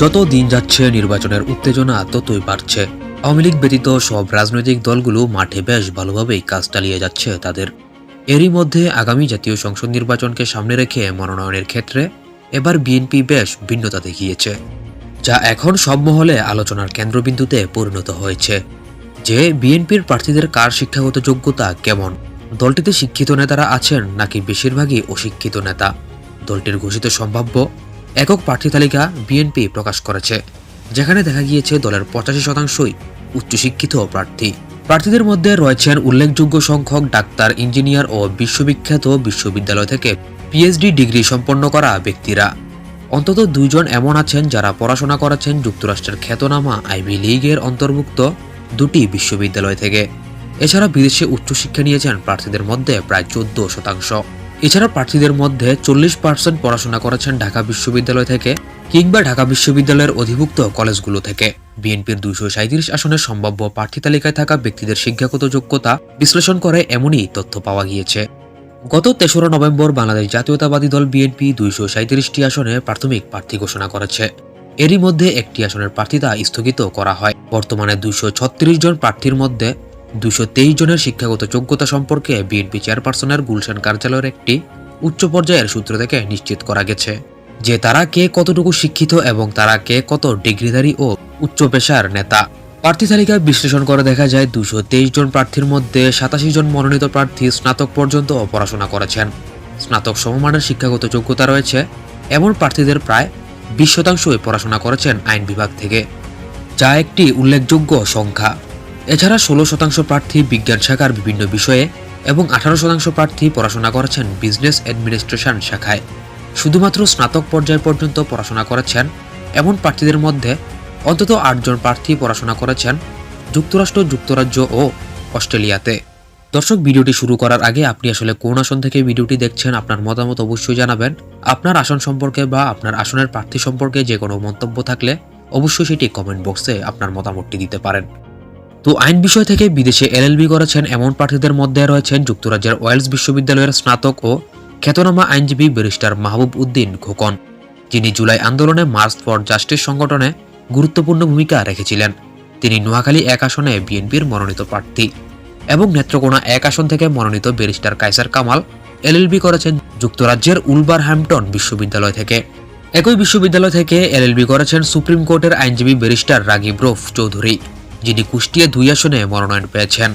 যত দিন যাচ্ছে নির্বাচনের উত্তেজনা, ততই বাড়ছে। আওয়ামী লীগ ব্যতীত সব রাজনৈতিক দলগুলো মাঠে বেশ ভালোভাবেই কাজ চালিয়ে যাচ্ছে তাদের। এরই মধ্যে আগামী জাতীয় সংসদ নির্বাচনকে সামনে রেখে মনোনয়নের ক্ষেত্রে এবার বিএনপি বেশ ভিন্নতা দেখিয়েছে, যা এখন সব মহলে আলোচনার কেন্দ্রবিন্দুতে পরিণত হয়েছে। যে বিএনপির প্রার্থীদের কার শিক্ষাগত যোগ্যতা কেমন, দলটিতে শিক্ষিত নেতারা আছেন নাকি বেশিরভাগই অশিক্ষিত নেতা? দলটির ঘোষিত সম্ভাব্য একক প্রার্থী তালিকা বিএনপি প্রকাশ করেছে, যেখানে দেখা গিয়েছে দলের পঁচাশি শতাংশই উচ্চশিক্ষিত প্রার্থী। প্রার্থীদের মধ্যে রয়েছেন উল্লেখযোগ্য সংখ্যক ডাক্তার, ইঞ্জিনিয়ার ও বিশ্ববিখ্যাত বিশ্ববিদ্যালয় থেকে পিএইচডি ডিগ্রি সম্পন্ন করা ব্যক্তিরা। অন্তত দুইজন এমন আছেন যারা পড়াশোনা করেছেন যুক্তরাষ্ট্রের খ্যাতনামা আইভি লীগের অন্তর্ভুক্ত দুটি বিশ্ববিদ্যালয় থেকে। এছাড়া বিদেশে উচ্চশিক্ষা নিয়েছেন প্রার্থীদের মধ্যে প্রায় চোদ্দ শতাংশ। এছাড়া প্রার্থীদের মধ্যে চল্লিশ পার্সেন্ট পড়াশোনা করেছেন ঢাকা বিশ্ববিদ্যালয় থেকে কিংবা ঢাকা বিশ্ববিদ্যালয়ের অধিভুক্ত কলেজগুলো থেকে। বিএনপির দুইশো সাঁত্রিশ আসনের সম্ভাব্য প্রার্থী তালিকায় থাকা ব্যক্তিদের শিক্ষাগত যোগ্যতা বিশ্লেষণ করে এমনই তথ্য পাওয়া গিয়েছে। গত তেসরা নভেম্বর বাংলাদেশ জাতীয়তাবাদী দল বিএনপি দুইশো সাঁত্রিশটি আসনে প্রাথমিক প্রার্থী ঘোষণা করেছে। এরই মধ্যে একটি আসনের প্রার্থিতা স্থগিত করা হয়। বর্তমানে দুইশো ছত্রিশ জন প্রার্থীর মধ্যে দুশো জনের শিক্ষাগত যোগ্যতা সম্পর্কে বিএনপি চেয়ারপারসনের গুলশান কার্যালয়ের একটি উচ্চ পর্যায়ের সূত্র থেকে নিশ্চিত করা গেছে যে তারা কে কতটুকু শিক্ষিত এবং তারা কে কত ডিগ্রিধারী ও উচ্চ পেশার নেতা। প্রার্থী তালিকা বিশ্লেষণ করে দেখা যায় দুশো জন প্রার্থীর মধ্যে সাতাশি জন মনোনীত প্রার্থী স্নাতক পর্যন্ত পড়াশোনা করেছেন। স্নাতক সমমানের শিক্ষাগত যোগ্যতা রয়েছে এমন প্রার্থীদের প্রায় বিশ শতাংশই পড়াশোনা করেছেন আইন বিভাগ থেকে, যা একটি উল্লেখযোগ্য সংখ্যা। এছাড়া ষোলো শতাংশ প্রার্থী বিজ্ঞান শাখার বিভিন্ন বিষয়ে এবং আঠারো শতাংশ প্রার্থী পড়াশোনা করেছেন বিজনেস অ্যাডমিনিস্ট্রেশন শাখায়। শুধুমাত্র স্নাতক পর্যায় পর্যন্ত পড়াশোনা করেছেন এমন প্রার্থীদের মধ্যে অন্তত আটজন প্রার্থী পড়াশোনা করেছেন যুক্তরাষ্ট্র, যুক্তরাজ্য ও অস্ট্রেলিয়াতে। দর্শক, ভিডিওটি শুরু করার আগে আপনি আসলে কোন আসন থেকে ভিডিওটি দেখছেন আপনার মতামত অবশ্যই জানাবেন। আপনার আসন সম্পর্কে বা আপনার আসনের প্রার্থী সম্পর্কে যে কোনো মন্তব্য থাকলে অবশ্যই সেটি কমেন্ট বক্সে আপনার মতামতটি দিতে পারেন। তো আইন বিষয় থেকে বিদেশে এলএলবি করেছেন এমন প্রার্থীদের মধ্যে রয়েছেন যুক্তরাজ্যের ওয়েলস বিশ্ববিদ্যালয়ের স্নাতক ও খ্যাতনামা আইনজীবী ব্যারিস্টার মাহবুব উদ্দিন খোকন, যিনি জুলাই আন্দোলনে মার্চ ফর জাস্টিস সংগঠনে গুরুত্বপূর্ণ ভূমিকা রেখেছিলেন। তিনি নোয়াখালী এক আসনে বিএনপির মনোনীত প্রার্থী এবং নেত্রকোনা এক আসন থেকে মনোনীত ব্যারিস্টার কাইসার কামাল এলএলবি করেছেন যুক্তরাজ্যের উলবারহ্যাম্পটন বিশ্ববিদ্যালয় থেকে। একই বিশ্ববিদ্যালয় থেকে এলএলবি করেছেন সুপ্রিম কোর্টের আইনজীবী ব্যারিস্টার রাগিব রফ চৌধুরী। যিনি কুষ্টিয়া দুই আসনে মনোনয়ন পেয়েছেন।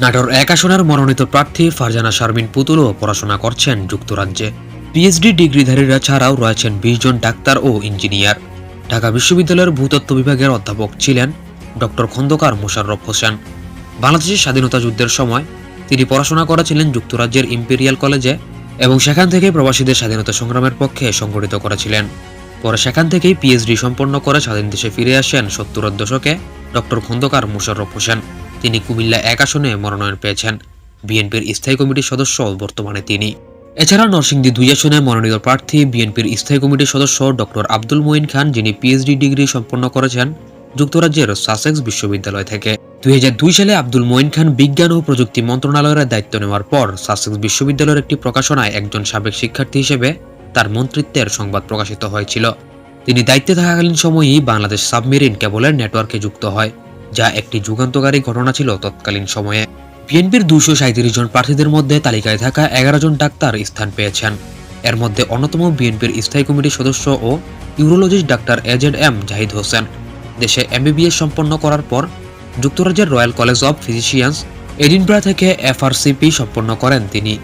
নাটোর এক আসনের মনোনীত প্রার্থী ফারজানা শারমিন পুতুলও পড়াশোনা করছেন যুক্তরাজ্যে। পিএইচডি ডিগ্রিধারীরা ছাড়াও রয়েছেন বিশ জন ডাক্তার ও ইঞ্জিনিয়ার। ঢাকা বিশ্ববিদ্যালয়ের ভূতত্ত্ব বিভাগের অধ্যাপক ছিলেন ডক্টর খন্দকার মোশাররফ হোসেন। বাংলাদেশের স্বাধীনতা যুদ্ধের সময় তিনি পড়াশোনা করেছিলেন যুক্তরাজ্যের ইম্পেরিয়াল কলেজে এবং সেখান থেকে প্রবাসীদের স্বাধীনতা সংগ্রামের পক্ষে সংগঠিত করেছিলেন। পরে সেখান থেকেই পিএইচডি সম্পন্ন করে স্বাধীন দেশে ফিরে আসেন সত্তরের দশকে ডক্টর খন্দকার মোশাররফ হোসেন। তিনি কুমিল্লা এক আসনে মনোনয়ন পেয়েছেন। বিএনপির স্থায়ী কমিটির সদস্য বর্তমানে তিনি। এছাড়া নরসিংদী দুই আসনে মনোনীত প্রার্থী বিএনপির স্থায়ী কমিটির সদস্য ডক্টর আব্দুল মঈন খান, যিনি পিএইচডি ডিগ্রি সম্পন্ন করেছেন, যুক্তরাজ্যের সাসেক্স বিশ্ববিদ্যালয় থেকে। দুই হাজার দুই সালে আব্দুল মঈন খান বিজ্ঞান ও প্রযুক্তি মন্ত্রণালয়ের দায়িত্ব নেওয়ার পর সাসেক্স বিশ্ববিদ্যালয়ের একটি প্রকাশনায় একজন সাবেক শিক্ষার্থী হিসেবে তার মন্ত্রিত্বের সংবাদ প্রকাশিত হয়েছিল। তিনি দায়িত্বে থাকাকালীন সময়েই বাংলাদেশ সাবমেরিন কেবলের নেটওয়ার্কে যুক্ত হয়, যা একটি যুগান্তকারী ঘটনা ছিল তৎকালীন সময়ে। বিএনপির দুশো সাঁত্রিশ জন প্রার্থীদের মধ্যে তালিকায় থাকা এগারো জন ডাক্তার স্থান পেয়েছেন। এর মধ্যে অন্যতম বিএনপির স্থায়ী কমিটির সদস্য ও urologist doctor AZ M Zahid Hossain. দেশে এমবিবিএস সম্পন্ন করার পর যুক্তরাজ্যের royal college of physicians Edinburgh থেকে এফআরসিপি সম্পন্ন করেন তিনি।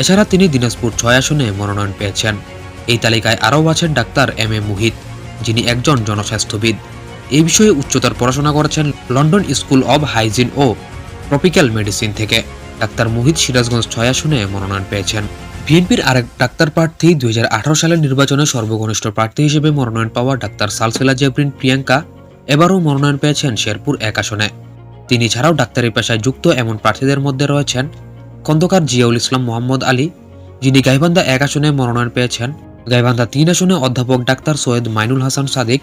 এছাড়া তিনি দিনাজপুর ছয় আসনে মনোনয়ন পেয়েছেন। এই তালিকায় আরও আছেন ডাক্তার এম এ মুহিত, যিনি একজন জনস্বাস্থ্যবিদ। এই বিষয়ে উচ্চতর পড়াশোনা করেছেন লন্ডন স্কুল অব হাইজিন ও ট্রপিক্যাল মেডিসিন থেকে। ডাক্তার মুহিত সিরাজগঞ্জ ছয় আসনে মনোনয়ন পেয়েছেন। বিএনপির আরেক ডাক্তার প্রার্থী দুই হাজার আঠারো সালের নির্বাচনে সর্বকনিষ্ঠ প্রার্থী হিসেবে মনোনয়ন পাওয়া ডাক্তার সালসেলা জেব্রিন প্রিয়াঙ্কা, এবারও মনোনয়ন পেয়েছেন শেরপুর এক আসনে। তিনি ছাড়াও ডাক্তারি পেশায় যুক্ত এমন প্রার্থীদের মধ্যে রয়েছেন খন্দকার জিয়াউল ইসলাম মোহাম্মদ আলী, যিনি গাইবান্ধা এক আসনে মনোনয়ন পেয়েছেন, গাইবান্ধা তিন আসনে অধ্যাপক ডাক্তার সৈয়দ মাইনুল হাসান সাদিক,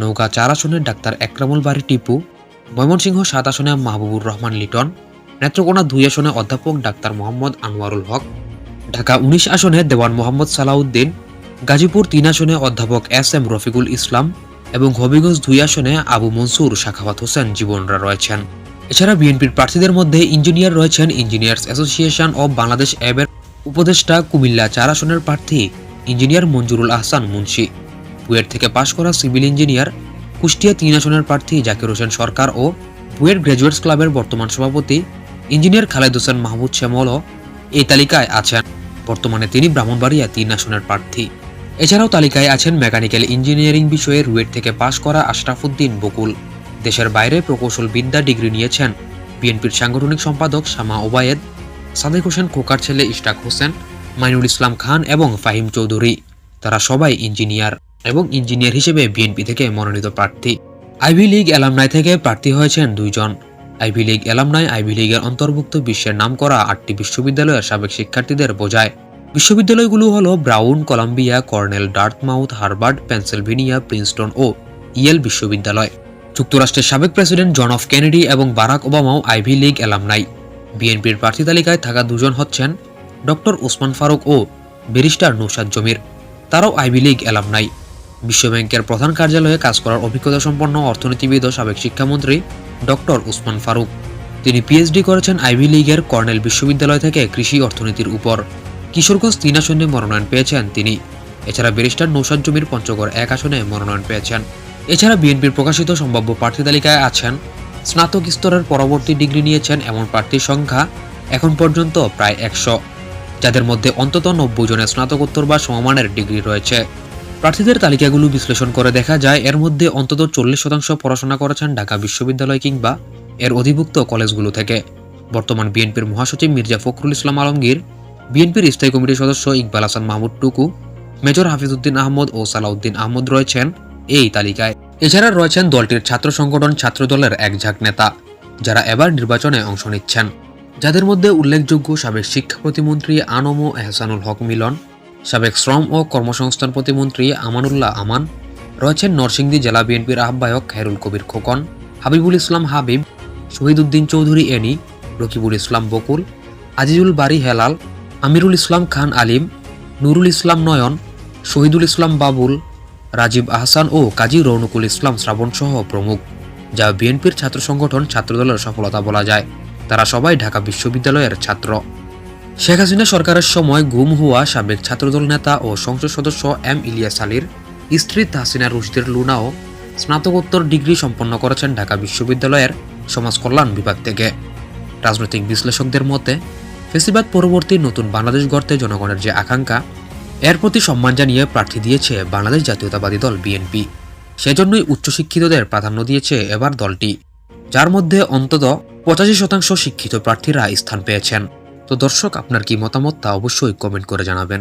নৌকা চার আসনে ডাক্তার একরামুল বাড়ি টিপু, ময়মনসিংহ সাত আসনে মাহবুবুর রহমান লিটন, নেত্রকোনা দুই আসনে অধ্যাপক ডাক্তার মোহাম্মদ আনোয়ারুল হক, ঢাকা উনিশ আসনে দেওয়ান মোহাম্মদ সালাউদ্দিন, গাজীপুর তিন আসনে অধ্যাপক এস এম রফিকুল ইসলাম এবং হবিগঞ্জ দুই আসনে আবু মনসুর শাখাওয়াত হোসেন জীবনরা রয়েছেন। এছাড়া বিএনপির প্রার্থীদের মধ্যে ইঞ্জিনিয়ার রয়েছেন ইঞ্জিনিয়ার্স অ্যাসোসিয়েশন অব বাংলাদেশ অ্যাবের উপদেষ্টা কুমিল্লা চার আসনের প্রার্থী ইঞ্জিনিয়ার মঞ্জুরুল আহসান মুন্সি। বুয়েট থেকে পাশ করা সিভিল ইঞ্জিনিয়ার কুষ্টিয়া তিন আসনের প্রার্থী জাকির হোসেন সরকার ও বুয়েট গ্র্যাজুয়েটস ক্লাবের বর্তমান সভাপতি ইঞ্জিনিয়ার খালেদ হোসেন মাহমুদ শ্যামলও এই তালিকায় আছেন। বর্তমানে তিনি ব্রাহ্মণবাড়িয়া তিন আসনের প্রার্থী। এছাড়াও তালিকায় আছেন মেকানিক্যাল ইঞ্জিনিয়ারিং বিষয়ে রুয়েট থেকে পাশ করা আশরাফুদ্দিন বকুল। দেশের বাইরে প্রকৌশল বিদ্যা ডিগ্রি নিয়েছেন। বিএনপির সাংগঠনিক সম্পাদক শামা ওবায়েদ, সাদেক হোসেন খোকার ছেলে ইশতাক হোসেন, মাইনুল ইসলাম খান এবং ফাহিম চৌধুরী। তারা সবাই ইঞ্জিনিয়ার এবং ইঞ্জিনিয়ার হিসেবে বিএনপি থেকে মনোনীত প্রার্থী। আইভি লীগ অ্যালামনাই থেকে প্রার্থী হয়েছেন দুইজন। আইভি লীগ অ্যালামনাই আইভি লীগের অন্তর্ভুক্ত বিশ্বের নাম করা আটটি বিশ্ববিদ্যালয়ের সাবেক শিক্ষার্থীদের বোঝায়। বিশ্ববিদ্যালয়গুলো হল Brown, Columbia, Cornell, Dartmouth, Harvard, Pennsylvania, Princeton ও ইয়েল বিশ্ববিদ্যালয়। যুক্তরাষ্ট্রের সাবেক প্রেসিডেন্ট জন অফ কেনেডি এবং বারাক ওবামাও আইভি লীগ অ্যালামনাই বিএনপির প্রার্থী তালিকায় থাকা দুজন হচ্ছেন ডক্টর ওসমান ফারুক ও ব্যারিস্টার নৌসাদ জমির। তারাও আইভি লীগ অ্যালামনাই বিশ্বব্যাংকের প্রধান কার্যালয়ে কাজ করার অভিজ্ঞতা সম্পন্ন অর্থনীতিবিদ ও সাবেক শিক্ষামন্ত্রী ডক্টর ওসমান ফারুক। তিনি পিএইচডি করেছেন আইভি লীগের কর্নেল বিশ্ববিদ্যালয় থেকে কৃষি অর্থনীতির উপর। কিশোরগঞ্জ তিন আসনে মনোনয়ন পেয়েছেন তিনি। এছাড়া ব্যারিস্টার নৌসাদ জমির পঞ্চগড় এক আসনে মনোনয়ন পেয়েছেন। এছাড়া বিএনপির প্রকাশিত সম্ভাব্য প্রার্থী তালিকায় আছেন, স্নাতক স্তরের পরবর্তী ডিগ্রি নিয়েছেন এমন প্রার্থীর সংখ্যা এখন পর্যন্ত প্রায় একশো, যাদের মধ্যে অন্তত নব্বই জনের স্নাতকোত্তর বা সমমানের ডিগ্রি রয়েছে। প্রার্থীদের তালিকাগুলো বিশ্লেষণ করে দেখা যায়, এর মধ্যে অন্তত চল্লিশ শতাংশ পড়াশোনা করেছেন ঢাকা বিশ্ববিদ্যালয় কিংবা এর অধিভুক্ত কলেজগুলো থেকে। বর্তমান বিএনপির মহাসচিব মির্জা ফখরুল ইসলাম আলমগীর, বিএনপির স্থায়ী কমিটির সদস্য ইকবাল হাসান মাহমুদ টুকু, মেজর হাফিজউদ্দিন আহমদ ও সালাউদ্দিন আহমদ রয়েছেন। এই তালিকায়। এছাড়া রয়েছেন দলটির ছাত্র সংগঠন ছাত্রদলের এক ঝাঁক নেতা, যারা এবার নির্বাচনে অংশ নিচ্ছেন। যাদের মধ্যে উল্লেখযোগ্য সাবেক শিক্ষা প্রতিমন্ত্রী আনম এহসানুল হক মিলন, সাবেক শ্রম ও কর্মসংস্থান প্রতিমন্ত্রী আমানুল্লাহ আমান, রয়েছেন নরসিংদী জেলা বিএনপির আহ্বায়ক খায়রুল কবির খোকন, হাবিবুল ইসলাম হাবিব, শহীদুদ্দিন চৌধুরী এনি, রকিবুল ইসলাম বকুল, আজিজুল বাড়ি হেলাল, আমিরুল ইসলাম খান আলিম, নুরুল ইসলাম নয়ন, শহীদুল ইসলাম বাবুল রাজীব আহসান ও কাজী রৌনকুল ইসলাম শ্রাবণ সহ প্রমুখ, যা বিএনপির ছাত্র সংগঠন ছাত্রদলের সফলতা বলা যায়। তারা সবাই ঢাকা বিশ্ববিদ্যালয়ের ছাত্র। শেখ হাসিনা সরকারের সময় গুম হওয়া সাবেক ছাত্রদল নেতা ও সংসদ সদস্য এম ইলিয়াস আলীর স্ত্রী তাহসিনা রুশদের লুনাও স্নাতকোত্তর ডিগ্রি সম্পন্ন করেছেন ঢাকা বিশ্ববিদ্যালয়ের সমাজ কল্যাণ বিভাগ থেকে। রাজনৈতিক বিশ্লেষকদের মতে, ফেসিবাদ পরবর্তী নতুন বাংলাদেশ গড়তে জনগণের যে আকাঙ্ক্ষা এর প্রতি সম্মান জানিয়ে প্রার্থী দিয়েছে বাংলাদেশ জাতীয়তাবাদী দল বিএনপি। সেজন্যই উচ্চশিক্ষিতদের প্রাধান্য দিয়েছে এবার দলটি, যার মধ্যে অন্তত পঁচাশি শতাংশ শিক্ষিত প্রার্থীরা স্থান পেয়েছেন। তো দর্শক, আপনার কি মতামত তা অবশ্যই কমেন্ট করে জানাবেন।